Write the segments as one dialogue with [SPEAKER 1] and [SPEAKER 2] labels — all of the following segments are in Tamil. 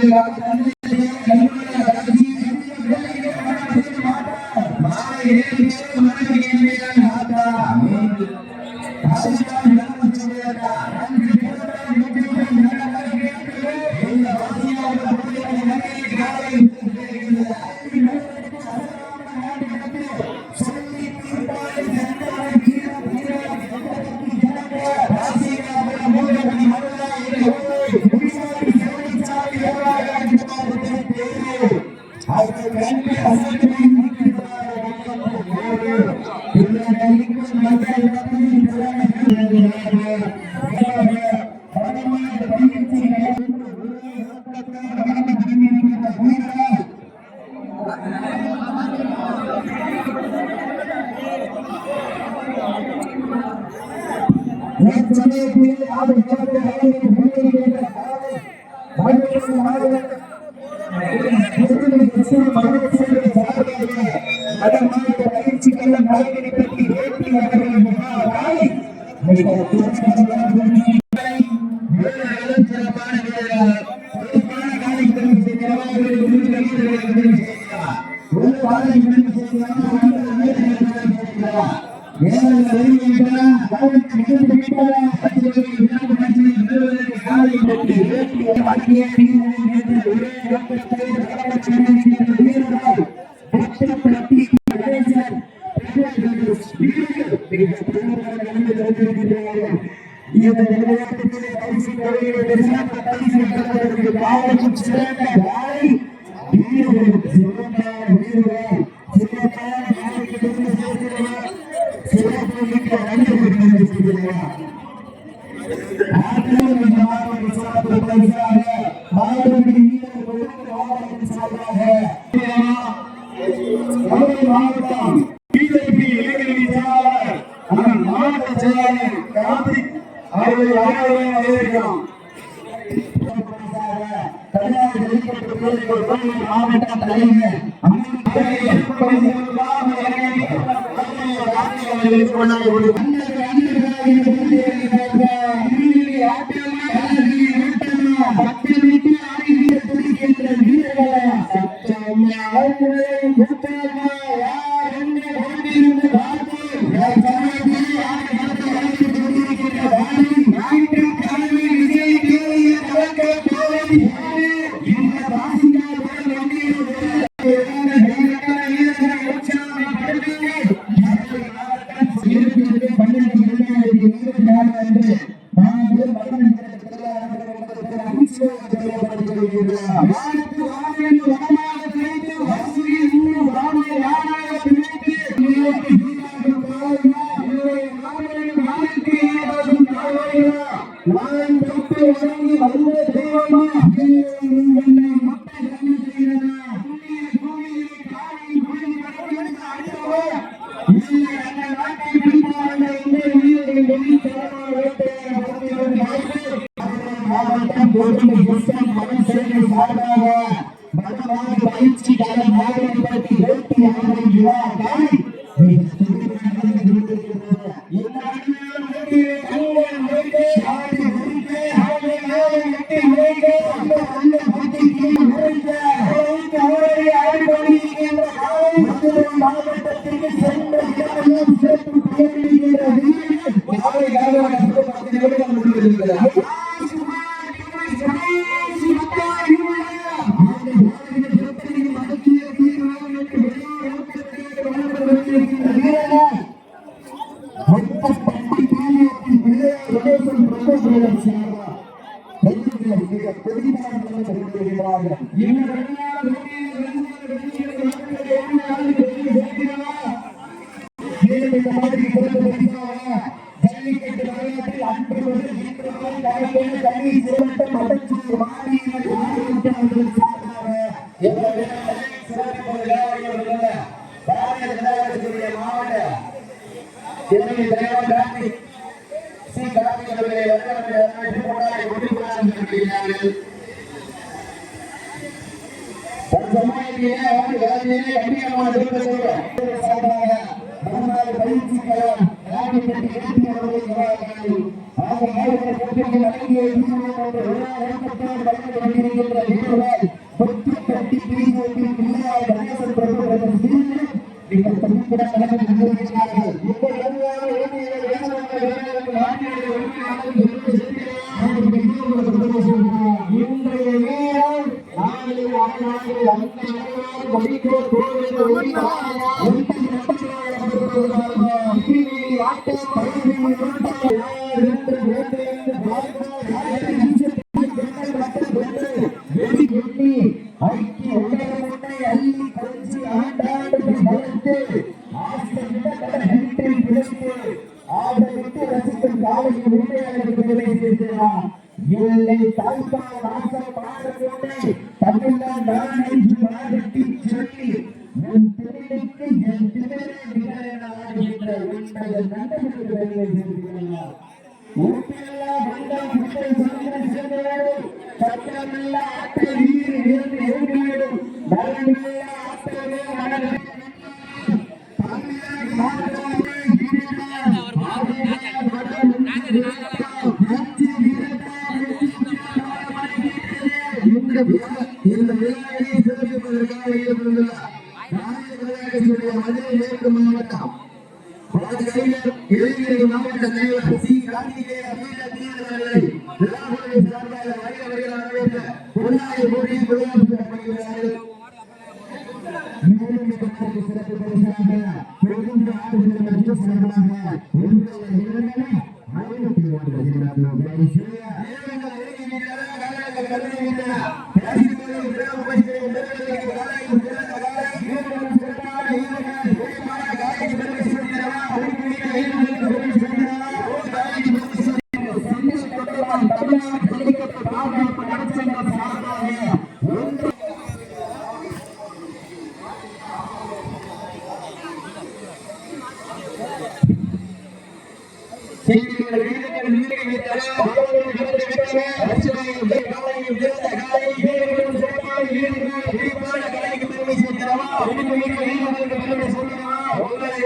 [SPEAKER 1] Thank you. பயிற்சி கல்ல மலைகளை பற்றி வேட்டி அவர்களின் மகாபாலை சிறப்பான வீரர்கள் சிறப்பான காலை தெரிவு செய்கிறார் ஒரு காலை தெரிவு செய்கிறார் ஏழை சிறந்த வாய் வீரர்கள் சிறந்த வீரர்கள் சிறப்பான மாவட்டத்திலிருந்து சேர்க்கிறவர் சிறப்பு மிக்க வணிகர்கள் செய்கிறவர் ஆற்றிலும் இந்த மாவட்ட சிறப்பு பரிசாக மாவட்டத்தில் வீரர்கள் ஒழுங்கு வாகனத்தின் சார்பாக மதுரை மாவட்டம் பிஜேபி இளைஞரணி செயலாளர் மாவட்ட தலைவர் பத்து வீட்டில் ஆடி வீரர்களை இறைவா நான் தொட்டு வணங்கி வந்த இடமெல்லாம் சிறப்பு பெயரிடுகிறது காலை காலை பத்து நிமிடம் முடிந்திருக்கிறது மேலும் இந்த மாதிரி சிறப்பு பரிசாக ஜல்லிக்கட்டு விளையாட்டில் அன்று முதல் இன்று வரை நடைபெறும் கல்வி மட்டச்சூர் மாநில அவர்கள் சார்பாக பாரதிய மாவட்ட தலைவர் சி. அவர்களை வரவேற்று கொண்டிருக்கிறார்கள் வேலையிலே சார்பாக முன்னாள் பயிற்சியாளர் ராணிப்பட்டி ஏற்றி அவர்கள் வருவார்கள் ஆக மாவட்ட போட்டிக்கு பிள்ளையார் கணேசன் பிரபு நீங்கள் தமிழ்பட கொண்டிருக்கிறார்கள் இந்த இளைஞர்கள் இன்றைய அரைநாளை அந்த அரைநாள் மணிக்கோ தோல்வியோ ஒன்று இல்லை தாய்ப்பால் வந்தால் குட்டை சொல்கிற சத்திரமில்ல ஆட்டை வீடு இருந்து எழுதிவிடும் நலமில்ல ஆட்டவே மனதில் இந்த விழாவை சிறப்பிப்பதற்காக ஈடுபட்டுள்ளார் மதுரை மேற்கு மாவட்டம் மாவட்ட தலைவர் சி. கார்த்திகேய வீர வீரர்களை விழாவுடைய சார்பாக வருக வருகிறார்கள் பொன்னாடி போட்டி விளையாடுகிறார்கள் மேலும் இதற்கு சிறப்பு பரிசாக பெருந்த ஆடுகிற மற்றும் சார்பாக ஒன்றிய இரண்டன ஐநூத்தி ஒன்று இருக்கிறார்கள் செய்திகள் வீரர்கள் வீரர்கள் வீரர்கள் மாணவர்கள் வீரர்கள் வீரர்கள் காலையில் வீரத்த காலை வீரர்களும் சிறப்பான வீரர்கள் விரிவான கலைக்கு பெருமை சேர்க்கிறவா வீரர்கள் வீரர்களுக்கு பெருமை சேர்க்கிறவா உங்களை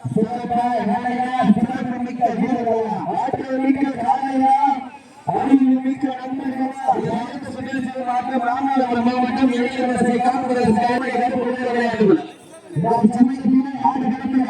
[SPEAKER 1] சிறப்பான சிறப்பு மிக்க வீரர்களா ஆற்றல் மிக்க காலையா மாவட்டம் ராமநாதபுரம் மாவட்டம் இளைஞரசை காப்பதற்கான விளையாட்டுகள் சமயத்தில் ஆறு கடந்த